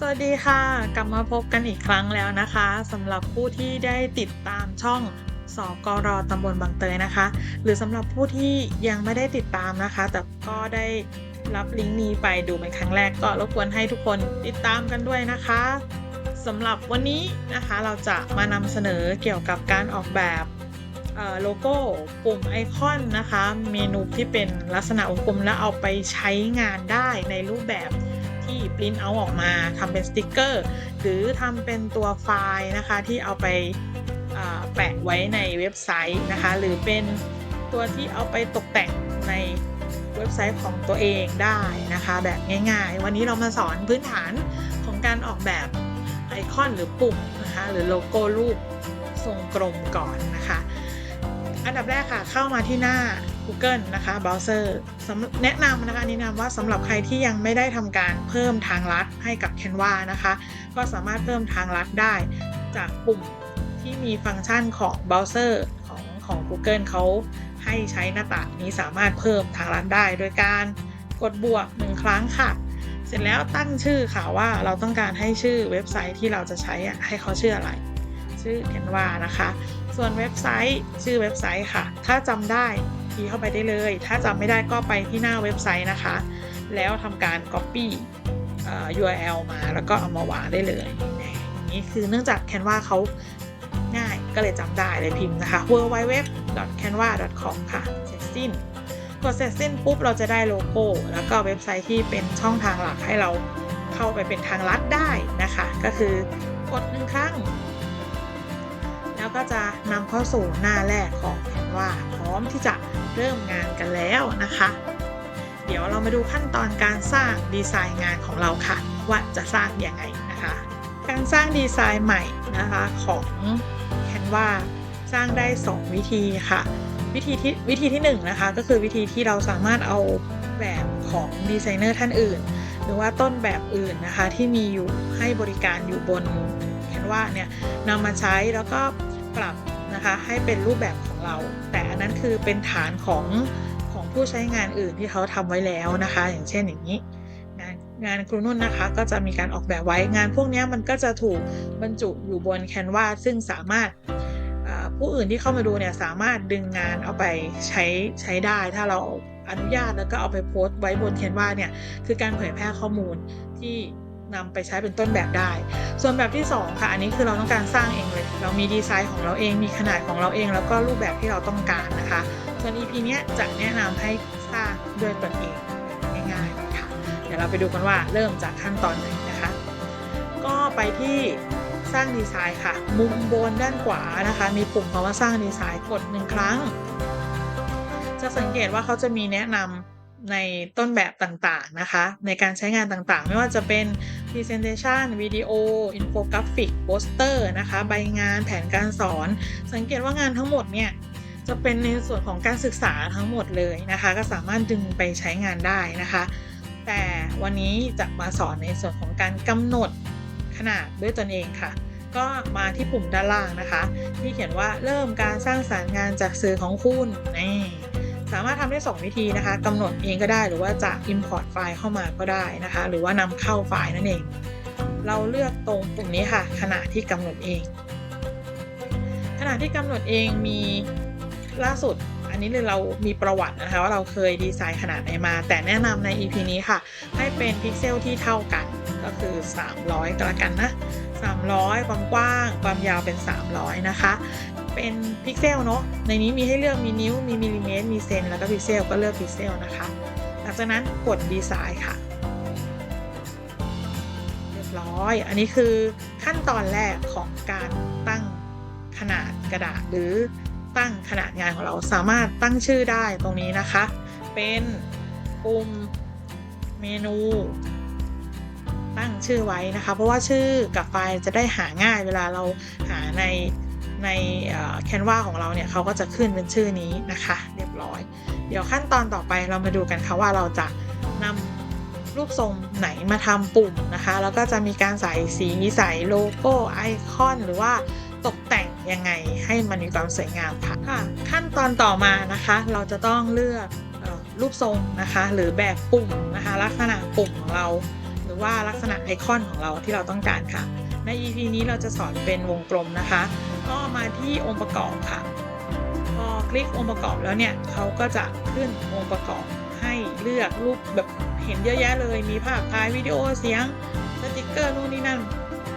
สวัสดีค่ะ กลับมาพบกันอีกครั้งแล้วนะคะสำหรับผู้ที่ได้ติดตามช่องสกรตำบลบางเตยนะคะ หรือสำหรับผู้ที่ยังไม่ได้ติดตามนะคะ แต่ก็ได้รับลิงก์นี้ไปดูเป็นครั้งแรกก็รบกวนให้ทุกคนติดตามกันด้วยนะคะสำหรับวันนี้นะคะเราจะมานำเสนอเกี่ยวกับการออกแบบโลโก้ปุ่มไอคอนนะคะ เมนูที่เป็นลักษณะวงกลมแล้วเอาไปใช้งานได้ในรูปแบบ ที่ปริ้นเอาออกมาทำเป็นสติกเกอร์ หรือทำเป็นตัวไฟล์นะคะที่เอาไปแปะไว้ในเว็บไซต์นะคะ หรือเป็นตัวที่เอาไปตกแต่งในเว็บไซต์ของตัวเองได้นะคะ แบบง่ายๆ วันนี้เรามาสอนพื้นฐานของการออกแบบไอคอนหรือปุ่มนะคะหรือโลโก้รูปทรงกลมก่อนนะคะ อันดับแรกค่ะเข้ามาที่หน้า Google นะคะเบราว์เซอร์ แนะนำนะคะแนะนำว่าสำหรับใครที่ยังไม่ได้ทำการเพิ่มทางลัดให้กับ Canva นะคะ ก็สามารถเพิ่มทางลัดได้ จากปุ่มที่มีฟังก์ชันของเบราว์เซอร์ของของ Google เขาให้ใช้หน้าต่างนี้สามารถเพิ่มทางลัดได้ โดยการกดบวกหนึ่งครั้งค่ะ เสร็จแล้วตั้งชื่อค่ะว่าเราต้องการให้ชื่อเว็บไซต์ที่เราจะใช้อะให้เขาชื่ออะไร ชื่อ Canva นะคะ ส่วนเว็บไซต์ชื่อเว็บไซต์ค่ะ ถ้าจำได้ คีย์เข้าไปได้เลย ถ้าจำไม่ได้ก็ไปที่หน้าเว็บไซต์นะคะ แล้วทำการ Copy URL มาแล้วก็เอามาวางได้เลยอย่างนี้คือเนื่องจาก Canva เขาง่ายก็เลยจำได้เลยพิมพ์นะคะ www.canva.com ค่ะ เสร็จสิ้นกดเสร็จสิ้นปุ๊บเราจะได้โลโก้ แล้วก็เว็บไซต์ที่เป็นช่องทางหลักให้เราเข้าไปเป็นทางลัดได้นะคะ ก็คือกดหนึ่งครั้ง แล้วก็จะนำเข้าสู่หน้าแรกของ Canva พร้อมที่จะเริ่มงานกันแล้วนะคะ เดี๋ยวเรามาดูขั้นตอนการสร้างดีไซน์งานของเราค่ะ ว่าจะสร้างยังไงนะคะ การสร้างดีไซน์ใหม่นะคะของ Canva สร้างได้ 2 วิธีค่ะ วิธีที่วิธีที่1นงนะคะก็คือวิธีที่เราสามารถเอาแบบของดีไซเนอร์ท่านอื่น หรือว่าต้นแบบอื่นนะคะที่มีอยู่ให้บริการอยู่บน Canva เนี่ยนำมาใช้แล้วก็ ปรับนะคะให้เป็นรูปแบบของเรา แต่อันนั้นคือเป็นฐานของของผู้ใช้งานอื่นที่เขาทำไว้แล้วนะคะ อย่างเช่นอย่างนี้ งานงานครูนุ่นนะคะ ก็จะมีการออกแบบไว้งานพวกนี้มันก็จะถูกบรรจุอยู่บน Canva ซึ่งสามารถผู้อื่นที่เข้ามาดูเนี่ยสามารถดึงงานเอาไปใช้ใช้ได้ ถ้าเราอนุญาตแล้วก็เอาไปโพสต์ไว้บน Canva เนี่ยคือการเผยแพร่ข้อมูลที่ นำไปใช้เป็นต้นแบบได้ ส่วนแบบที่ 2 ค่ะ อันนี้คือเราต้องการสร้างเองเลย เรามีดีไซน์ของเราเอง มีขนาดของเราเอง แล้วก็รูปแบบที่เราต้องการนะคะ ส่วน EP เนี้ยจะแนะนำให้สร้างด้วยตนเองง่ายๆค่ะ เดี๋ยวเราไปดูกันว่าเริ่มจากขั้นตอนไหนนะคะ ก็ไปที่สร้างดีไซน์ค่ะ มุมบนด้านขวานะคะ มีปุ่มคำว่าสร้างดีไซน์กดหนึ่งครั้ง จะสังเกตว่าเขาจะมีแนะนำ ในต้นแบบต่างๆนะคะ ในการใช้งานต่างๆ ไม่ว่าจะเป็น Presentation วิดีโออินโฟกราฟิกโปสเตอร์นะคะใบงานแผนการสอน สังเกตว่างานทั้งหมดเนี่ยจะเป็นในส่วนของการศึกษาทั้งหมดเลยนะคะ ก็สามารถดึงไปใช้งานได้นะคะ แต่วันนี้จะมาสอนในส่วนของการกำหนดขนาดด้วยตนเองค่ะ ก็มาที่ปุ่มด้านล่างนะคะ ที่เขียนว่าเริ่มการสร้างสารรค์งานจากสื่อของคุณนี่ สามารถทำได้ 2 วิธีนะคะกำหนดเองก็ได้หรือว่าจะ import ไฟล์เข้ามาก็ได้นะคะ หรือว่านำเข้าไฟล์นั่นเอง เราเลือกตรงปุ่มนี้ค่ะขนาดที่กำหนดเองขนาดที่กำหนดเองมีล่าสุด อันนี้เลยเรามีประวัตินะคะว่าเราเคยดีไซน์ขนาดไหนมา แต่แนะนำใน EP นี้ค่ะ ให้เป็นพิกเซลที่เท่ากันก็คือ 300ก็แล้วกันนะ300 ความกว้าง ความยาวเป็น 300 นะคะ เป็นพิกเซลเนาะในนี้มีให้เลือกมีนิ้ว มีมิลลิเมตร มีเซนแล้วก็พิกเซลก็เลือกพิกเซลนะคะ หลังจากนั้นกดดีไซน์ค่ะ เรียบร้อย อันนี้คือขั้นตอนแรกของการตั้งขนาดกระดาษหรือตั้งขนาดงานของเราสามารถตั้งชื่อได้ตรงนี้นะคะ เป็นปุ่มเมนู ตั้งชื่อไว้นะคะ เพราะว่าชื่อกับไฟล์จะได้หาง่ายเวลาเราหาใน ในแคนวาของเราเนี่ยเขาก็จะขึ้นเป็นชื่อนี้นะคะ เรียบร้อย เดี๋ยวขั้นตอนต่อไปเรามาดูกันค่ะว่าเราจะนำรูปทรงไหนมาทำปุ่มนะคะ แล้วก็จะมีการใส่สีใส่โลโก้ไอคอนหรือว่าตกแต่งยังไงให้มันมีความสวยงามค่ะ ขั้นตอนต่อมานะคะ เราจะต้องเลือกรูปทรงนะคะ หรือแบบปุ่มนะคะ ลักษณะปุ่มของเรา หรือว่าลักษณะไอคอนของเราที่เราต้องการค่ะ ใน EP นี้เราจะสอนเป็นวงกลมนะคะ ก็มาที่องค์ประกอบค่ะ พอคลิกองค์ประกอบแล้วเนี่ยเขาก็จะขึ้นองค์ประกอบให้เลือกรูปแบบเห็นเยอะแยะเลย มีภาพถ่ายวิดีโอเสียงสติกเกอร์นู่นนี่นั่น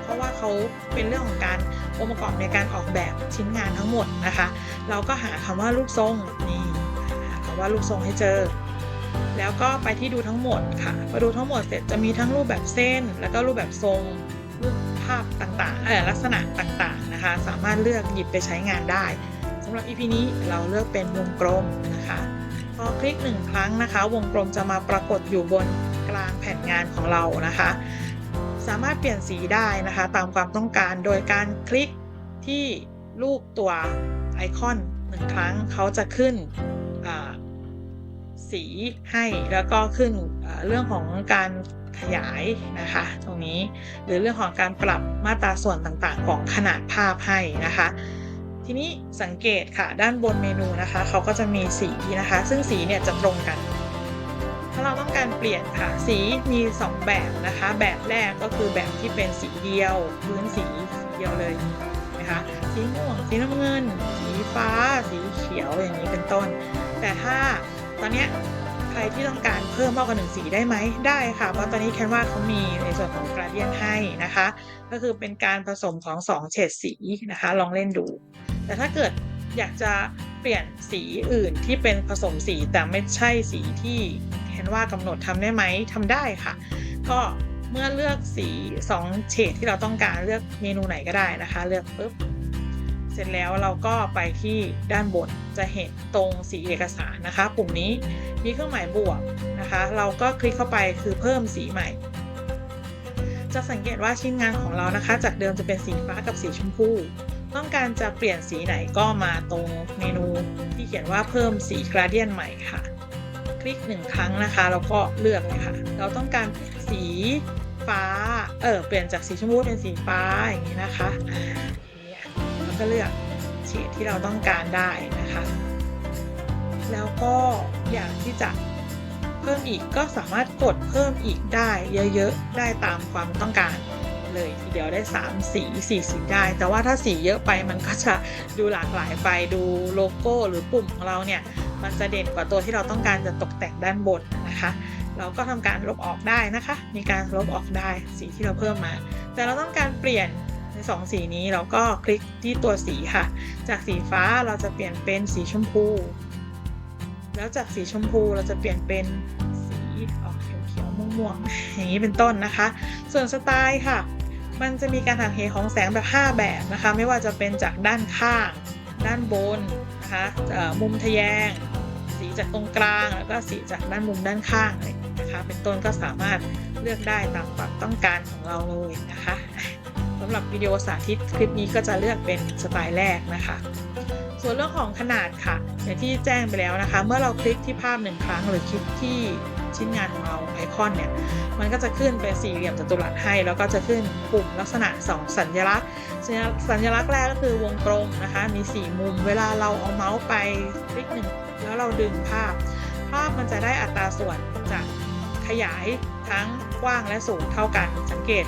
เพราะว่าเขาเป็นเรื่องของการองค์ประกอบในการออกแบบชิ้นงานทั้งหมดนะคะ เราก็หาคำว่ารูปทรงนี่หาคำว่ารูปทรงให้เจอ แล้วก็ไปที่ดูทั้งหมดค่ะพอดูทั้งหมดเสร็จจะมีทั้งรูปแบบเส้น แล้วก็รูปแบบทรงรูปาพต่างๆลักษณะต่างๆนะคะ สามารถเลือกหยิบไปใช้งานได้สำหรับ EP นี้เราเลือกเป็นวงกลมนะคะพอคลิกหนึ่งครั้งนะคะ วงกลมจะมาปรากฏอยู่บนกลางแผ่นงานของเรานะคะ สามารถเปลี่ยนสีได้นะคะ ตามความต้องการโดยการคลิกที่รูปตัวไอคอนหนึ่งครั้งเขาจะขึ้นสีให้แล้วก็ขึ้นเรื่องของการ ขยายนะคะ ตรงนี้หรือเรื่องของการปรับมาตราส่วนต่างๆ ของขนาดภาพให้นะคะ ทีนี้สังเกตค่ะด้านบนเมนูนะคะเขาก็จะมีสีนะคะ ซึ่งสีเนี่ยจะตรงกัน ถ้าเราต้องการเปลี่ยนค่ะสีมี 2 แบบนะคะ แบบแรกก็คือแบบที่เป็นสีเดียว พื้นสีสีเดียวเลยนะคะสีม่วงสีน้ำเงิน สีฟ้า สีเขียวอย่างนี้เป็นต้น แต่ถ้าตอนเนี้ย ใครที่ต้องการเพิ่มมากกว่าหนึ่งสีได้ไหมได้ค่ะ เพราะตอนนี้แคนวาเขามีในส่วนของกราเดียนให้นะคะ ก็คือเป็นการผสมของ2เฉดสีนะคะ ลองเล่นดู แต่ถ้าเกิดอยากจะเปลี่ยนสีอื่นที่เป็นผสมสีแต่ไม่ใช่สีที่แคนวากำหนดทำได้ไหมทำได้ค่ะ ก็เมื่อเลือกสี 2 เฉดที่เราต้องการเลือกเมนูไหนก็ได้นะคะ เลือกปุ๊บ ร็จแล้วเราก็ไปที่ด้านบนจะเห็นตรงสีเอกสารนะคะ ปุ่มนี้มีเครื่องหมายบวกนะคะ เราก็คลิกเข้าไปคือเพิ่มสีใหม่ จะสังเกตว่าชิ้นงานของเรานะคะ จากเดิมจะเป็นสีฟ้ากับสีชมพูต้องการจะเปลี่ยนสีไหนก็มาตรงเมนูที่เขียนว่าเพิ่มสีกราเดียนใหม่ค่ะ คลิกหนึ่งครั้งนะคะแล้วก็เลือกเลยค่ะ เราต้องการสีฟ้า เออเปลี่ยนจากสีชมพูเป็นสีฟ้าอย่างนี้นะคะ ก็เลือกเฉดที่เราต้องการได้นะคะ แล้วก็อยากที่จะเพิ่มอีกก็สามารถกดเพิ่มอีกได้เยอะๆได้ตามความต้องการเลยทีเดียวได้ 3 สี 4 สีได้ แต่ว่าถ้าสีเยอะไปมันก็จะดูหลากหลายไปดูโลโก้หรือปุ่มของเราเนี่ย มันจะเด่นกว่าตัวที่เราต้องการจะตกแต่งด้านบนนะคะ เราก็ทำการลบออกได้นะคะ มีการลบออกได้สีที่เราเพิ่มมา แต่เราต้องการเปลี่ยน สองสีนี้เราก็คลิกที่ตัวสีค่ะ จากสีฟ้าเราจะเปลี่ยนเป็นสีชมพู แล้วจากสีชมพูเราจะเปลี่ยนเป็นสีออกเขียวๆม่วงๆอย่างนี้เป็นต้นนะคะ ส่วนสไตล์ค่ะ มันจะมีการหักเหของแสงแบบ 5 แบบนะคะ ไม่ว่าจะเป็นจากด้านข้าง ด้านบนนะคะมุมทะแยง สีจากตรงกลางแล้วก็สีจากด้านมุมด้านข้างเลยนะคะ เป็นต้นก็สามารถเลือกได้ตามความต้องการของเราเลยนะคะ สำหรับวิดีโอสาธิตคลิปนี้ก็จะเลือกเป็นสไตล์แรกนะคะ ส่วนเรื่องของขนาดค่ะ อย่างที่แจ้งไปแล้วนะคะ เมื่อเราคลิกที่ภาพหนึ่งครั้งหรือคลิกที่ชิ้นงานของเราไอคอนเนี่ย มันก็จะขึ้นเป็นสี่เหลี่ยมจัตุรัสให้ แล้วก็จะขึ้นปุ่มลักษณะ 2 สัญลักษณ์ สัญลักษณ์สัญลักษณ์แรกก็คือวงกลมนะคะ มี 4 มุม เวลาเราเอาเมาส์ไปคลิกหนึ่งแล้วเราดึงภาพ ภาพมันจะได้อัตราส่วนจากขยายทั้งกว้างและสูงเท่ากัน สังเกต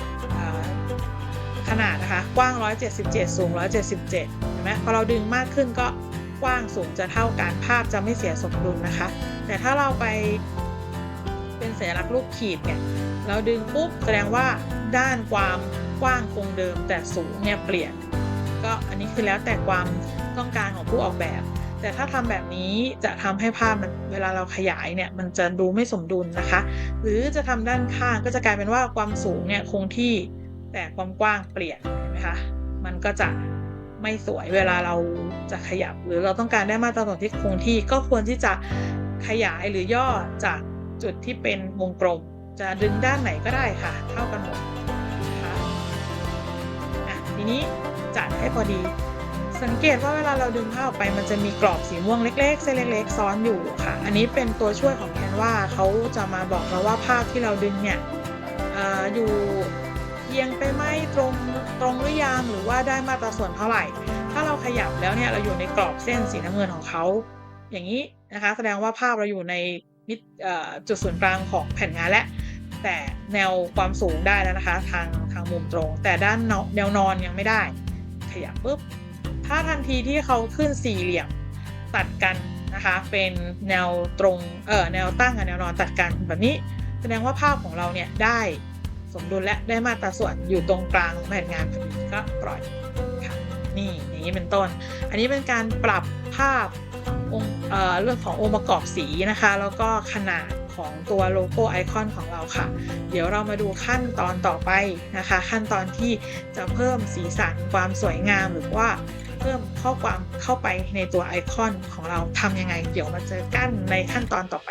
ขนาดนะคะ กว้าง 177 สูง 177 เห็นไหมพอเราดึงมากขึ้นก็กว้างสูงจะเท่ากันภาพจะไม่เสียสมดุลนะคะ แต่ถ้าเราไปเป็นสัญลักษณ์รูปขีดเนี่ยเราดึงปุ๊บแสดงว่าด้านความกว้างคงเดิม แต่สูงเนี่ยเปลี่ยน ก็อันนี้คือแล้วแต่ความต้องการของผู้ออกแบบ แต่ถ้าทำแบบนี้จะทำให้ภาพมันเวลาเราขยายเนี่ยมันจะดูไม่สมดุลนะคะ หรือจะทำด้านข้างก็จะกลายเป็นว่าความสูงเนี่ยคงที่ แต่ความกว้างเปลี่ยนเห็นไหมคะมันก็จะไม่สวยเวลาเราจะขยับ หรือเราต้องการได้มาตรฐานที่คงที่ก็ควรที่จะขยายหรือย่อจากจุดที่เป็นวงกลม จะดึงด้านไหนก็ได้ค่ะ เท่ากันหมดนะคะอะทีนี้จัดให้พอดี สังเกตว่าเวลาเราดึงภาพออกไป มันจะมีกรอบสีม่วงเล็ก ๆ เส้นเล็ก ๆ ซ้อนอยู่ค่ะ อันนี้เป็นตัวช่วยของแคนวาเขาจะมาบอกเราว่าภาพที่เราดึงเนี่ยออยู่ เอียงไปไหมตรงตรงหรือยังหรือว่าได้มาตราส่วนเท่าไหร่ ถ้าเราขยับแล้วเนี่ยเราอยู่ในกรอบเส้นสีน้ำเงินของเขาอย่างนี้นะคะ แสดงว่าภาพเราอยู่ในมิดจุดศูนย์กลางของแผ่นงานและ แต่แนวความสูงได้แล้วนะคะ ทางทางมุมตรง แต่ด้านแนวนอนยังไม่ได้ ขยับปุ๊บถ้าทันทีที่เขาขึ้นสี่เหลี่ยมตัดกันนะคะ เป็นแนวตรงเอ่อแนวตั้งกับแนวนอนตัดกันแบบนี้ แสดงว่าภาพของเราเนี่ยได้ สมดุลและได้มาตราส่วนอยู่ตรงกลางแผนงานพอดีก็ปล่อยค่ะนี่อย่างนี้เป็นต้น อันนี้เป็นการปรับภาพองเเรื่องขององค์ประกอบสีนะคะ แล้วก็ขนาดของตัวโลโก้ไอคอนของเราค่ะ เดี๋ยวเรามาดูขั้นตอนต่อไปนะคะ ขั้นตอนที่จะเพิ่มสีสันความสวยงามหรือว่าเพิ่มข้อความเข้าไปในตัวไอคอนของเราทำยังไง เดี๋ยวมาเจอกันในขั้นตอนต่อไป